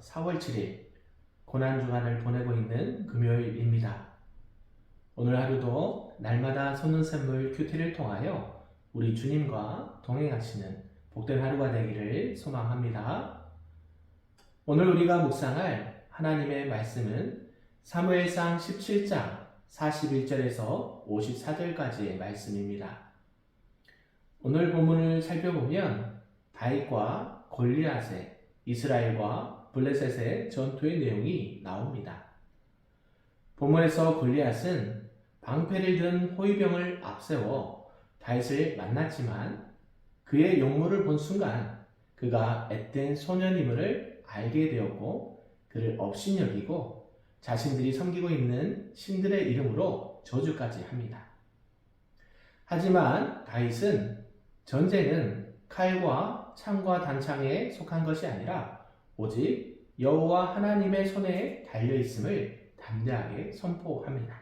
4월 7일 고난주간을 보내고 있는 금요일입니다. 오늘 하루도 날마다 손눈샘물 큐티를 통하여 우리 주님과 동행하시는 복된 하루가 되기를 소망합니다. 오늘 우리가 묵상할 하나님의 말씀은 사무엘상 17장 41절에서 54절까지의 말씀입니다. 오늘 본문을 살펴보면 다윗과 골리앗의 이스라엘과 블레셋의 전투의 내용이 나옵니다. 본문에서 골리앗은 방패를 든 호위병을 앞세워 다윗을 만났지만 그의 용모를 본 순간 그가 앳된 소년임을 알게 되었고 그를 업신여기고 자신들이 섬기고 있는 신들의 이름으로 저주까지 합니다. 하지만 다윗은 전쟁은 칼과 창과 단창에 속한 것이 아니라 오직 여호와 하나님의 손에 달려 있음을 담대하게 선포합니다.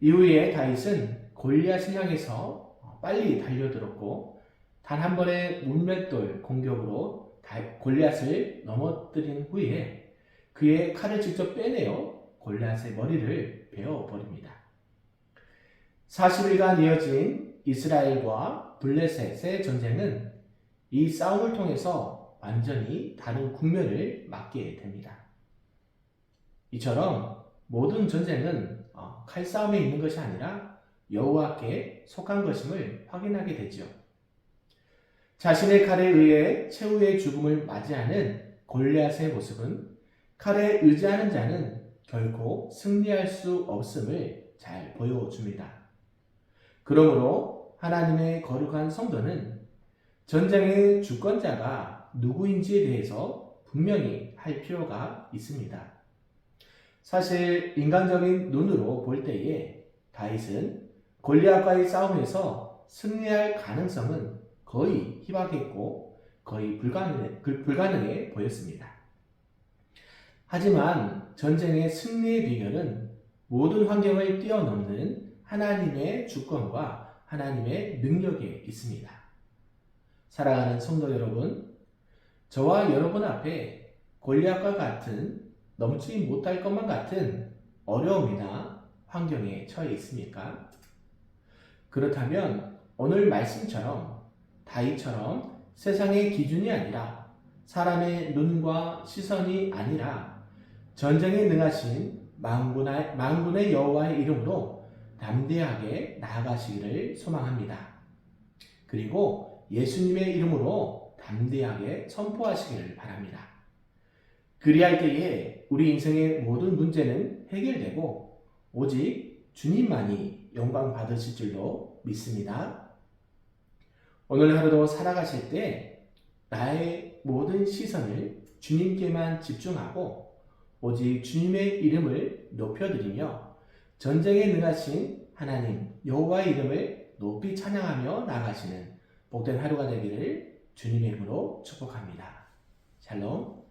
이후에 다윗은 골리앗을 향해서 빨리 달려들었고 단 한 번의 문맷돌 공격으로 골리앗을 넘어뜨린 후에 그의 칼을 직접 빼내어 골리앗의 머리를 베어 버립니다. 40일간 이어진 이스라엘과 블레셋의 전쟁은 이 싸움을 통해서 완전히 다른 국면을 맞게 됩니다. 이처럼 모든 전쟁은 어, 칼싸움에 있는 것이 아니라 여호와께 속한 것임을 확인하게 되죠. 자신의 칼에 의해 최후의 죽음을 맞이하는 골리앗의 모습은 칼에 의지하는 자는 결코 승리할 수 없음을 잘 보여줍니다. 그러므로 하나님의 거룩한 성도는 전쟁의 주권자가 누구인지에 대해서 분명히 할 필요가 있습니다. 사실 인간적인 눈으로 볼 때에 다윗은 골리앗과의 싸움에서 승리할 가능성은 거의 희박했고 거의 불가능해, 불가능해 보였습니다. 하지만 전쟁의 승리의 비결은 모든 환경을 뛰어넘는 하나님의 주권과 하나님의 능력에 있습니다. 사랑하는 성도 여러분, 저와 여러분 앞에 골리앗과 같은 넘지 못할 것만 같은 어려움이나 환경에 처해 있습니까? 그렇다면 오늘 말씀처럼 다이처럼 세상의 기준이 아니라 사람의 눈과 시선이 아니라 전쟁에 능하신 만군의, 만군의 여호와의 이름으로 담대하게 나아가시기를 소망합니다. 그리고 예수님의 이름으로 담대하게 선포하시기를 바랍니다. 그리할 때에 우리 인생의 모든 문제는 해결되고 오직 주님만이 영광 받으실 줄로 믿습니다. 오늘 하루도 살아가실 때 나의 모든 시선을 주님께만 집중하고 오직 주님의 이름을 높여드리며 전쟁에 능하신 하나님 여호와의 이름을 높이 찬양하며 나가시는 복된 하루가 되기를 주님의 이름으로 축복합니다. 샬롬